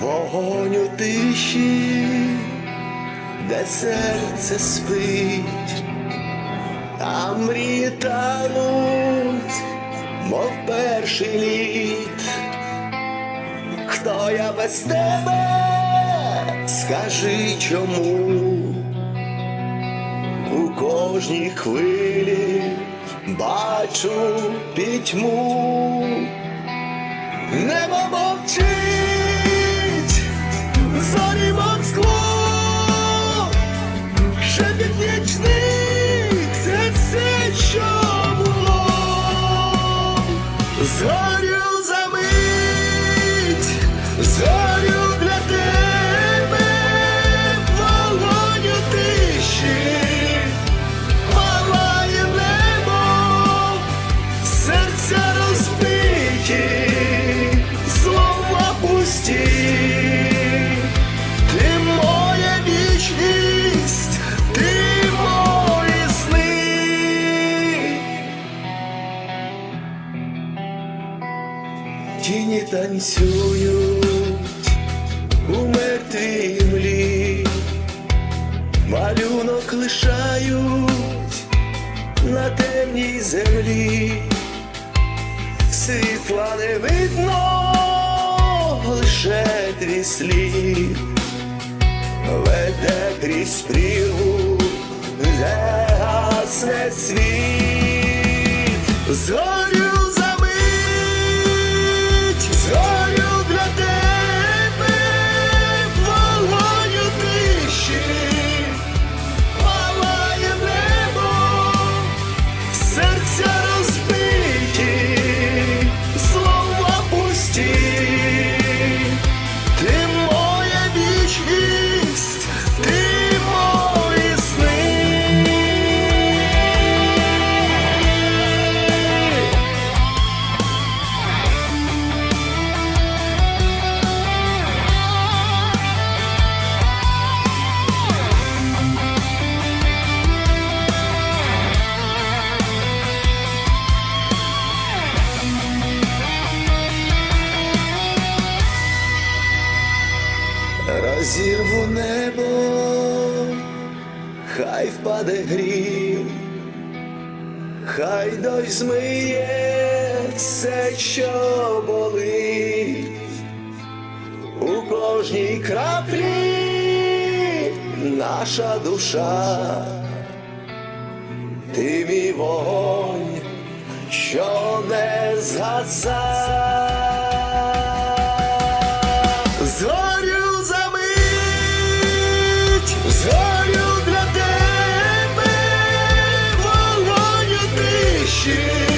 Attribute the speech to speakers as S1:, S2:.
S1: Вогонь у тиші, де серце спить, а мрії тануть, мов перший літ. Хто я без тебе? Скажи чому у кожній хвилі бачу пітьму, небо мовчить, Oh! Тіні танцюють у мертвій млі, малюнок лишають на темній землі, світла не видно, лише твій слід веде крізь прірву, де гасне світ. Розірву небо, хай впаде грім, хай дощ змиє все, що болить, у кожній краплі наша душа, ти мій вогонь, що не згасає. shoes.